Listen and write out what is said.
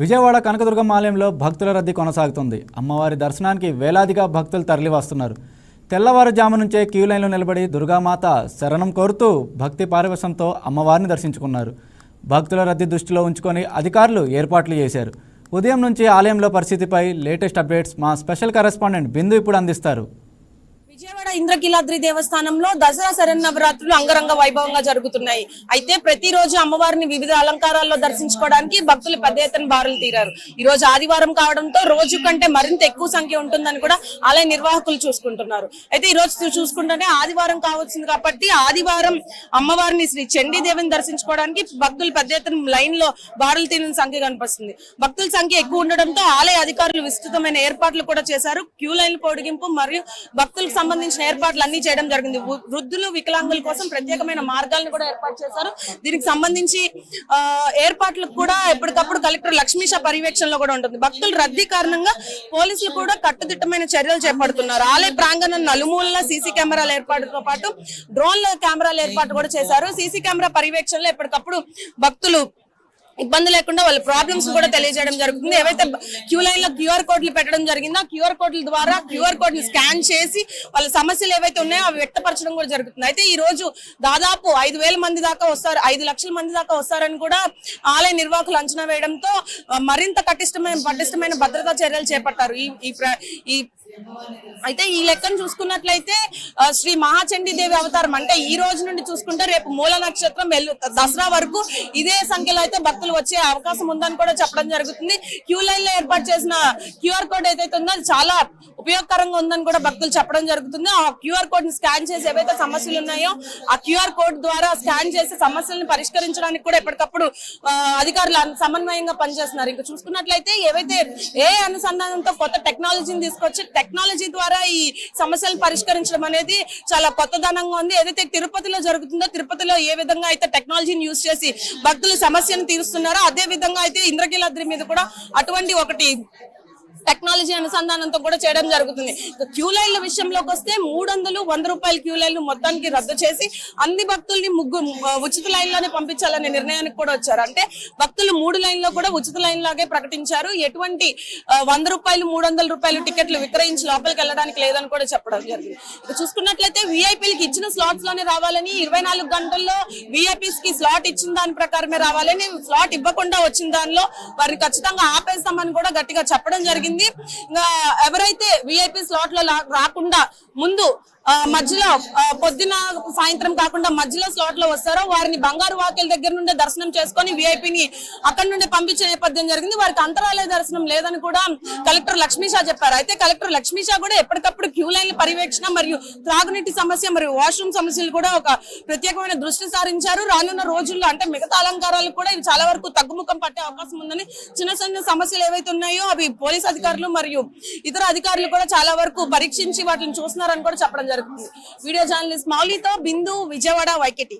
విజయవాడ కనకదుర్గమ్మ ఆలయంలో భక్తుల రద్దీ కొనసాగుతుంది. అమ్మవారి దర్శనానికి వేలాదిగా భక్తులు తరలివస్తున్నారు. తెల్లవారుజాము నుంచే క్యూ లైన్లో నిలబడి దుర్గామాత శరణం కోరుతూ భక్తి పారవశంతో అమ్మవారిని దర్శించుకున్నారు. భక్తుల రద్దీ దృష్టిలో ఉంచుకొని అధికారులు ఏర్పాట్లు చేశారు. ఉదయం నుంచి ఆలయంలో పరిస్థితిపై లేటెస్ట్ అప్డేట్స్ మా స్పెషల్ కరెస్పాండెంట్ బిందు ఇప్పుడు అందిస్తారు. విజయవాడ ఇంద్రకీలాద్రి దేవస్థానంలో దసరా శరన్నవరాత్రులు అంగరంగ వైభవంగా జరుగుతున్నాయి. అయితే ప్రతిరోజు అమ్మవారిని వివిధ అలంకారాల్లో దర్శించుకోవడానికి భక్తులు పెద్ద ఎత్తున బారులు తీరారు. ఈ రోజు ఆదివారం కావడంతో రోజు కంటే మరింత ఎక్కువ సంఖ్య ఉంటుందని కూడా ఆలయ నిర్వాహకులు చూసుకుంటున్నారు. అయితే ఈ రోజు చూసుకుంటేనే ఆదివారం కావచ్చింది కాబట్టి ఆదివారం అమ్మవారిని శ్రీ చండీదేవిని దర్శించుకోవడానికి భక్తులు పెద్ద ఎత్తున లైన్లో బారులు తీరిన సంఖ్య కనిపిస్తుంది. భక్తుల సంఖ్య ఎక్కువ ఉండడంతో ఆలయ అధికారులు విస్తృతమైన ఏర్పాట్లు కూడా చేశారు. క్యూ లైన్ పొడిగింపు మరియు భక్తులకు సంబంధించిన ఏర్పాట్లు అన్ని చేయడం జరిగింది. వృద్ధులు వికలాంగుల కోసం ప్రత్యేకమైన మార్గాలను కూడా ఏర్పాటు చేశారు. దీనికి సంబంధించి ఏర్పాట్లకు కూడా ఎప్పటికప్పుడు కలెక్టర్ లక్ష్మీష పర్యవేక్షణలో కూడా ఉంటుంది. భక్తుల రద్దీ కారణంగా పోలీసులు కూడా కట్టుదిట్టమైన చర్యలు చేపడుతున్నారు. ఆలయ ప్రాంగణం నలుమూలన సీసీ కెమెరాల ఏర్పాటుతో పాటు డ్రోన్ల కెమెరాల ఏర్పాటు కూడా చేశారు. సీసీ కెమెరా పర్యవేక్షణలో ఎప్పటికప్పుడు భక్తులు ఇబ్బంది లేకుండా వాళ్ళ ప్రాబ్లమ్స్ కూడా తెలియజేయడం జరుగుతుంది. ఏవైతే క్యూ లైన్లో క్యూఆర్ కోడ్లు పెట్టడం జరిగిందో ఆ క్యూఆర్ కోడ్ల ద్వారా క్యూఆర్ కోడ్ని స్కాన్ చేసి వాళ్ళ సమస్యలు ఏవైతే ఉన్నాయో అవి వ్యక్తపరచడం కూడా జరుగుతుంది. అయితే ఈ రోజు దాదాపు ఐదు వేల మంది దాకా వస్తారు ఐదు లక్షల మంది దాకా వస్తారని కూడా ఆలయ నిర్వాహకులు అంచనా వేయడంతో మరింత కటిష్టమైన పటిష్టమైన భద్రతా చర్యలు చేపట్టారు. ఈ ఈ అయితే ఈ లెక్కను చూసుకున్నట్లయితే శ్రీ మహాచండీ దేవి అవతారం అంటే ఈ రోజు నుండి చూసుకుంటే రేపు మూల నక్షత్రం వెల్లు దసరా వరకు ఇదే సంఖ్యలో అయితే భక్తులు వచ్చే అవకాశం ఉందని కూడా చెప్పడం జరుగుతుంది. క్యూ లైన్లో ఏర్పాటు చేసిన క్యూఆర్ కోడ్ ఏదైతే ఉందో అది చాలా ఉపయోగకరంగా ఉందని కూడా భక్తులు చెప్పడం జరుగుతుంది. ఆ క్యూఆర్ కోడ్ని స్కాన్ చేసి ఏవైతే సమస్యలు ఉన్నాయో ఆ క్యూఆర్ కోడ్ ద్వారా స్కాన్ చేసి సమస్యలను పరిష్కరించడానికి కూడా ఎప్పటికప్పుడు అధికారులు సమన్వయంగా పనిచేస్తున్నారు. ఇంకా చూసుకున్నట్లయితే ఏవైతే ఏ అనుసంధానంతో కొత్త టెక్నాలజీని తీసుకొచ్చి టెక్నాలజీ ద్వారా ఈ సమస్యలు పరిష్కరించడం అనేది చాలా కొత్తదనంగా ఉంది. ఏదైతే తిరుపతిలో జరుగుతుందో తిరుపతిలో ఏ విధంగా అయితే టెక్నాలజీని యూజ్ చేసి భక్తులు సమస్యను తీరుస్తున్నారో అదే విధంగా అయితే ఇంద్రకీలాద్రి మీద కూడా అటువంటి ఒకటి టెక్నాలజీ అనుసంధానంతో కూడా చేయడం జరుగుతుంది. క్యూ లైన్ల విషయంలోకి వస్తే మూడు వందలు వంద రూపాయల క్యూ లైన్లు మొత్తానికి రద్దు చేసి అన్ని భక్తుల్ని ముగ్గు ఉచిత లైన్లోనే పంపించాలనే నిర్ణయానికి కూడా వచ్చారు. అంటే భక్తులు మూడు లైన్లో కూడా ఉచిత లైన్ లాగే ప్రకటించారు. ఎటువంటి వంద రూపాయలు మూడు వందల రూపాయలు టికెట్లు విక్రయించి లోపలికి వెళ్ళడానికి లేదని కూడా చెప్పడం జరిగింది. చూసుకున్నట్లయితే వీఐపీలకి ఇచ్చిన స్లాట్స్లోనే రావాలని ఇరవై నాలుగు గంటల్లో విఐపీస్కి స్లాట్ ఇచ్చిన దాని ప్రకారమే రావాలని స్లాట్ ఇవ్వకుండా వచ్చిన దానిలో వారిని ఖచ్చితంగా ఆపేస్తామని కూడా గట్టిగా చెప్పడం జరిగింది. జరిగింది. ఎవరైతే విఐపి స్లాట్లో లా- రాకుండా ముందు మధ్యలో పొద్దున సాయంత్రం కాకుండా మధ్యలో స్లాట్లో వస్తారో వారిని బంగారు వాకిల దగ్గర నుండి దర్శనం చేసుకొని విఐపిని అక్కడ నుండి పంపించే నేపథ్యం జరిగింది. వారికి అంతరాలయ దర్శనం లేదని కూడా కలెక్టర్ లక్ష్మీషా చెప్పారు. అయితే కలెక్టర్ లక్ష్మీషా కూడా ఎప్పటికప్పుడు క్యూ లైన్ల పర్యవేక్షణ మరియు త్రాగునీటి సమస్య మరియు వాష్రూమ్ సమస్యలు కూడా ఒక ప్రత్యేకమైన దృష్టి సారించారు. రానున్న రోజుల్లో అంటే మిగతా అలంకారాలు కూడా ఇవి చాలా వరకు తగ్గుముఖం పట్టే అవకాశం ఉందని చిన్న చిన్న సమస్యలు ఏవైతే ఉన్నాయో అవి పోలీస్ అధికారులు మరియు ఇతర అధికారులు కూడా చాలా వరకు పరీక్షించి వాటిని చూస్తున్నారని కూడా చెప్పడం జరుగుతుంది. వీడియో జర్నలిస్ట్ మౌలితో బిందు విజయవాడ వైకెటి.